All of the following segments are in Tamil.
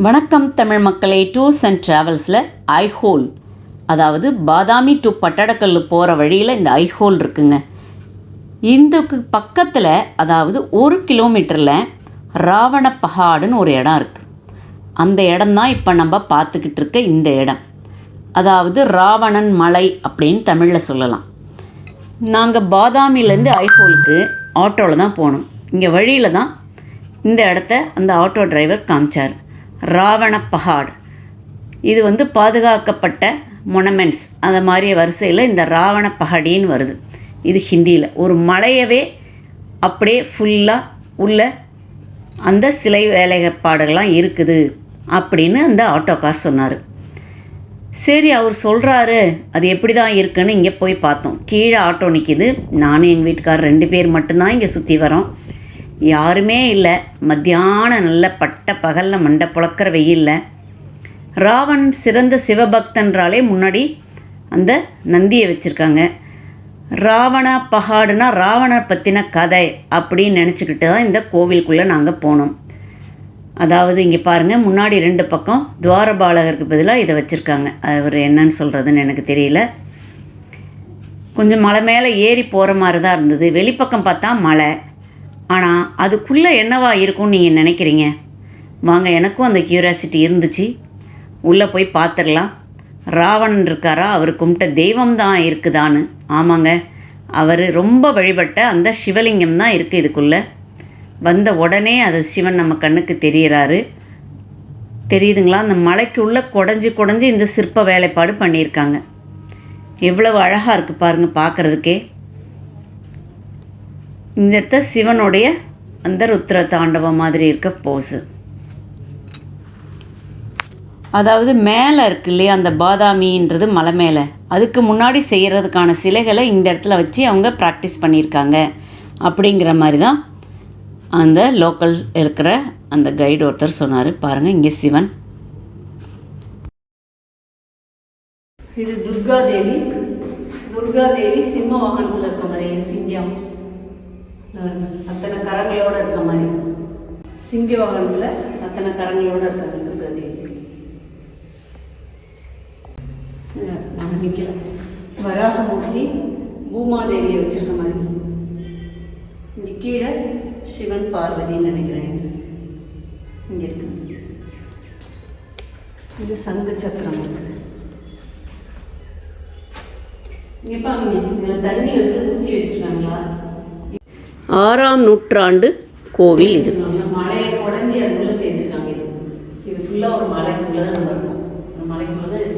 வணக்கம் தமிழ் மக்களே டூர்ஸ் அண்ட் ட்ராவல்ஸில் ஐஹோல் அதாவது பாதாமி டு பட்டடக்கல் போகிற வழியில் இந்த ஐஹோல் இருக்குங்க. இந்த பக்கத்தில் அதாவது ஒரு கிலோமீட்டரில் ராவண பஹாடுன்னு ஒரு இடம் இருக்குது அந்த இடம்தான் இப்போ நம்ம பார்த்துக்கிட்டு இருக்க இந்த இடம். அதாவது ராவணன் மலை அப்படின்னு தமிழில் சொல்லலாம். நாங்கள் பாதாமிலேருந்து ஐஹோலுக்கு ஆட்டோவில் தான் போனோம். இங்கே வழியில் தான் இந்த இடத்த அந்த ஆட்டோ டிரைவர் காமிச்சார். ராவண பஹாடு இது வந்து பாதுகாக்கப்பட்ட மொனமெண்ட்ஸ் அந்த மாதிரி வரிசையில் இந்த ராவண பஹடின்னு வருது. இது ஹிந்தியில். ஒரு மலையவே அப்படியே ஃபுல்லாக உள்ள அந்த சிலை வேலைப்பாடுகள்லாம் இருக்குது அப்படின்னு அந்த ஆட்டோக்கார் சொன்னார். சரி அவர் சொல்கிறாரு அது எப்படி தான் இருக்குன்னு இங்கே போய் பார்த்தோம். கீழே ஆட்டோ நிற்கிது நானும் எங்கள் வீட்டுக்காரர் ரெண்டு பேர் மட்டும்தான் இங்கே சுற்றி வரோம். யாருமே இல்லை. மத்தியான நல்ல பட்ட பகலில் மண்டை புழக்கிற வெயிலில். ராவன் சிறந்த சிவபக்தன்றாலே முன்னாடி அந்த நந்தியை வச்சுருக்காங்க. ராவண பகாடுனா ராவணர் பற்றின கதை அப்படின்னு நினச்சிக்கிட்டு தான் இந்த கோவிலுக்குள்ளே நாங்கள் போனோம். அதாவது இங்கே பாருங்கள் முன்னாடி ரெண்டு பக்கம் துவாரபாலகருக்கு பதிலாக இதை வச்சுருக்காங்க. அவர் என்னன்னு சொல்கிறதுன்னு எனக்கு தெரியல. கொஞ்சம் மலை மேலே ஏறி போகிற மாதிரி தான் இருந்தது. வெளிப்பக்கம் பார்த்தா மலை. ஆனால் அதுக்குள்ளே என்னவா இருக்கும்னு நீங்கள் நினைக்கிறீங்க? வாங்க எனக்கும் அந்த கியூரியாசிட்டி இருந்துச்சு. உள்ளே போய் பார்த்துடலாம் ராவணன் இருக்காரா? அவர் கும்பிட்ட தெய்வம் தான் இருக்குதான்னு. ஆமாங்க அவர் ரொம்ப வழிபட்ட அந்த சிவலிங்கம் தான் இருக்குது இதுக்குள்ளே. வந்த உடனே அது சிவன் நம்ம கண்ணுக்கு தெரிகிறாரு தெரியுதுங்களா? அந்த மலைக்கு உள்ளே குடஞ்சி குடஞ்சி இந்த சிற்ப வேலைப்பாடு பண்ணியிருக்காங்க. எவ்வளவு அழகாக இருக்குது பாருங்கள் பார்க்குறதுக்கே இந்த இடத்த சிவனுடைய அந்த ருத்ர தாண்டவம் மாதிரி இருக்க போஸு அதாவது மேலே இருக்கு இல்லையா அந்த பாதாமின்றது மலை மேலே. அதுக்கு முன்னாடி செய்கிறதுக்கான சிலைகளை இந்த இடத்துல வச்சு அவங்க ப்ராக்டிஸ் பண்ணியிருக்காங்க. அப்படிங்கிற மாதிரி தான் அந்த லோக்கல் இருக்கிற அந்த கைடு ஒருத்தர் சொன்னார். பாருங்கள் இங்கே சிவன். இது துர்கா தேவி துர்கா தேவி சிம்ம வாகனத்தில் இருக்க மாதிரி சிங்கம். அத்தனை கரங்களோட இருக்க மாதிரி. சிங்க வாகனத்தில் அத்தனை கரங்களோட இருக்காங்க துர்கா தேவி நாங்கள் நிற்கல வராகமூர்த்தி பூமாதேவியை வச்சுருக்க மாதிரி. இங்கே கீழே சிவன் பார்வதின்னு நினைக்கிறேன். இங்கே இருக்கு. இது சங்கு சக்கரம் இருக்குது. இங்கே பாருங்க இதில் தண்ணி வந்து ஊற்றி வச்சுருக்காங்களா? ஆறாம் நூற்றாண்டு கோவில் இது. மலையை அதுக்குள்ளே இது. இது ஃபுல்லாக ஒரு தான் அந்த தான்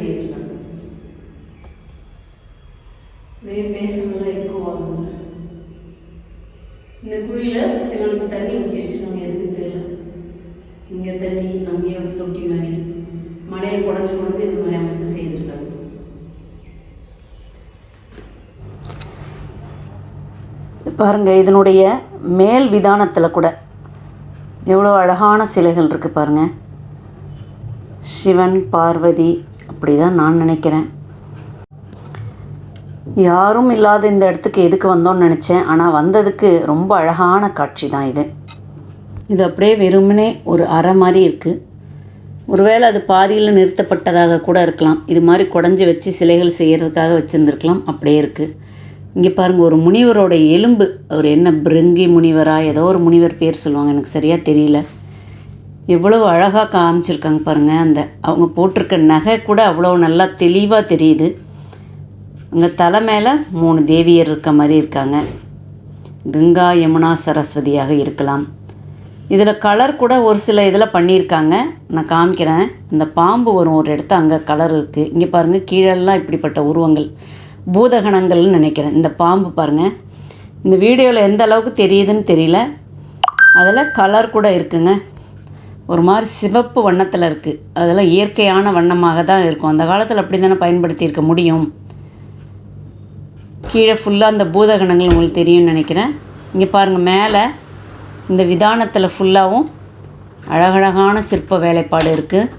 இந்த குழியில் சிவனுக்கு தண்ணி ஊற்றி வச்சுருக்காங்க. எதுவும் தெரியல. இங்கே தண்ணி அங்கேயே ஒரு தொட்டி மாதிரி. மலையை குடஞ்சி குடஞ்சி இது மாதிரி அமைப்பு செய்திருக்காங்க பாருங்கள் இதனுடைய மேல் விதானத்தில் கூட எவ்வளோ அழகான சிலைகள் இருக்குது பாருங்கள் சிவன் பார்வதி அப்படி தான் நான் நினைக்கிறேன். யாரும் இல்லாத இந்த இடத்துக்கு எதுக்கு வந்தோம்னு நினச்சேன். ஆனால் வந்ததுக்கு ரொம்ப அழகான காட்சி தான் இது. இது அப்படியே வெறுமனே ஒரு அறை மாதிரி இருக்குது ஒருவேளை அது பாதியில் நிறுத்தப்பட்டதாக கூட இருக்கலாம். இது மாதிரி குடஞ்சி வச்சு சிலைகள் செய்கிறதுக்காக வச்சுருந்துருக்கலாம். அப்படியே இருக்குது இங்கே பாருங்கள் ஒரு முனிவரோட எலும்பு. அவர் என்ன பிருங்கி முனிவரா? ஏதோ ஒரு முனிவர் பேர் சொல்லுவாங்க எனக்கு சரியாக தெரியல. எவ்வளவு அழகாக காமிச்சிருக்காங்க பாருங்கள் அந்த அவங்க போட்டிருக்க நகை கூட அவ்வளோ நல்லா தெளிவாக தெரியுது. அங்கே தலை மேலே மூணு தேவியர் இருக்க மாதிரி இருக்காங்க. கங்கா யமுனா சரஸ்வதியாக இருக்கலாம். இதில் கலர் கூட ஒரு சில இதில் பண்ணியிருக்காங்க. நான் காமிக்கிறேன். இந்த பாம்பு வரும் ஒரு இடத்த அங்கே கலர் இருக்குது இங்கே பாருங்கள் கீழெல்லாம் இப்படிப்பட்ட உருவங்கள். பூதகணங்கள்னு நினைக்கிறேன். இந்த பாம்பு பாருங்கள் இந்த வீடியோவில் எந்த அளவுக்கு தெரியுதுன்னு தெரியல. அதில் கலர் கூட இருக்குங்க. ஒரு மாதிரி சிவப்பு வண்ணத்தில் இருக்குது அதெல்லாம் இயற்கையான வண்ணமாக தான் இருக்கும். அந்த காலத்தில் அப்படி தானே பயன்படுத்தியிருக்க முடியும். கீழே ஃபுல்லாக அந்த பூதகணங்கள் உங்களுக்கு தெரியும்னு நினைக்கிறேன். இங்கே பாருங்கள் மேலே இந்த விதானத்தில் ஃபுல்லாகவும் அழகழகான சிற்ப வேலைப்பாடு இருக்குது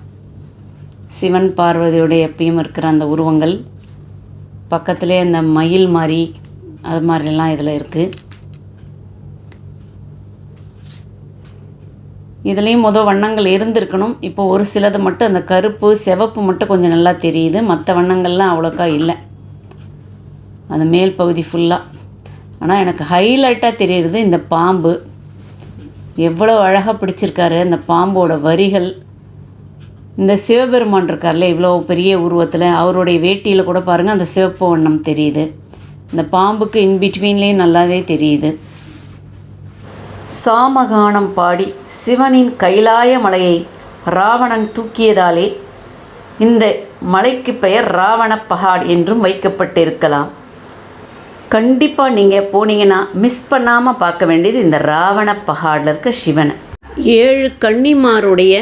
சிவன் பார்வதியுடைய எப்பயும் இருக்கிற அந்த உருவங்கள். பக்கத்துலேயே அந்த மயில் மாதிரி அது மாதிரிலாம் இதில் இருக்குது இதுலேயும் மொதல் வண்ணங்கள் இருந்திருக்கணும். இப்போ ஒரு சிலது மட்டும் அந்த கருப்பு சிவப்பு மட்டும் கொஞ்சம் நல்லா தெரியுது. மற்ற வண்ணங்கள்லாம் அவ்வளோக்கா இல்லை. அந்த மேல் பகுதி ஃபுல்லாக ஆனால் எனக்கு ஹைலைட்டாக தெரியுறது இந்த பாம்பு. எவ்வளோ அழகாக பிடிச்சிருக்காரு அந்த பாம்போட வரிகள். இந்த சிவபெருமான் இருக்கார்ல இவ்வளோ பெரிய உருவத்தில் அவருடைய வேட்டியில் கூட பாருங்கள் அந்த சிவப்பு வண்ணம் தெரியுது. இந்த பாம்புக்கு இன்பிட்வீன்லேயும் நல்லாவே தெரியுது. சாமகானம் பாடி சிவனின் கைலாய மலையை ராவணன் தூக்கியதாலே இந்த மலைக்கு பெயர் ராவண பஹாட் என்றும் வைக்கப்பட்டிருக்கலாம். கண்டிப்பாக நீங்கள் போனீங்கன்னா மிஸ் பண்ணாமல் பார்க்க வேண்டியது இந்த ராவண பகாடில் இருக்க சிவனை. ஏழு கன்னிமாருடைய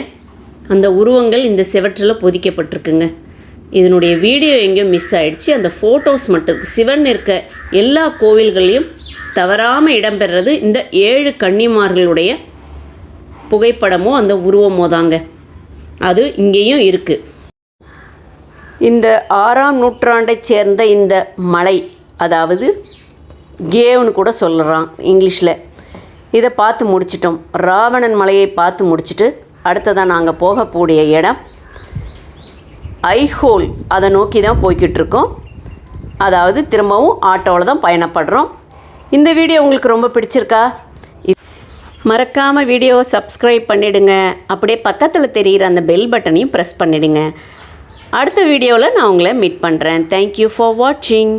அந்த உருவங்கள் இந்த செவற்றில் பொதிக்கப்பட்டிருக்குங்க. இதனுடைய வீடியோ எங்கேயோ மிஸ் ஆயிடுச்சு. அந்த ஃபோட்டோஸ் மட்டும் சிவன் இருக்க எல்லா கோவில்களையும் தவறாமல் இடம்பெறது இந்த ஏழு கன்னிமார்களுடைய புகைப்படமோ அந்த உருவமோ தாங்க. அது இங்கேயும் இருக்குது இந்த ஆறாம் நூற்றாண்டைச் சேர்ந்த இந்த மலை அதாவது கேவ்னு கூட சொல்லுறான் இங்கிலீஷில். இதை பார்த்து முடிச்சிட்டோம். ராவணன் மலையை பார்த்து முடிச்சிட்டு அடுத்ததாக நாங்கள் போகக்கூடிய இடம் ஐஹோல். அதை நோக்கி தான் போய்கிட்டு இருக்கோம் அதாவது திரும்பவும் ஆட்டோவில் தான் பயணப்படுறோம். இந்த வீடியோ உங்களுக்கு ரொம்ப பிடிச்சிருக்கா? மறக்காமல் வீடியோவை சப்ஸ்கிரைப் பண்ணிவிடுங்க அப்படியே பக்கத்தில் தெரிகிற அந்த பெல் பட்டனையும் ப்ரெஸ் பண்ணிடுங்க. அடுத்த வீடியோவில் நான் உங்களை மீட் பண்ணுறேன் தேங்க்யூ ஃபார் வாட்சிங்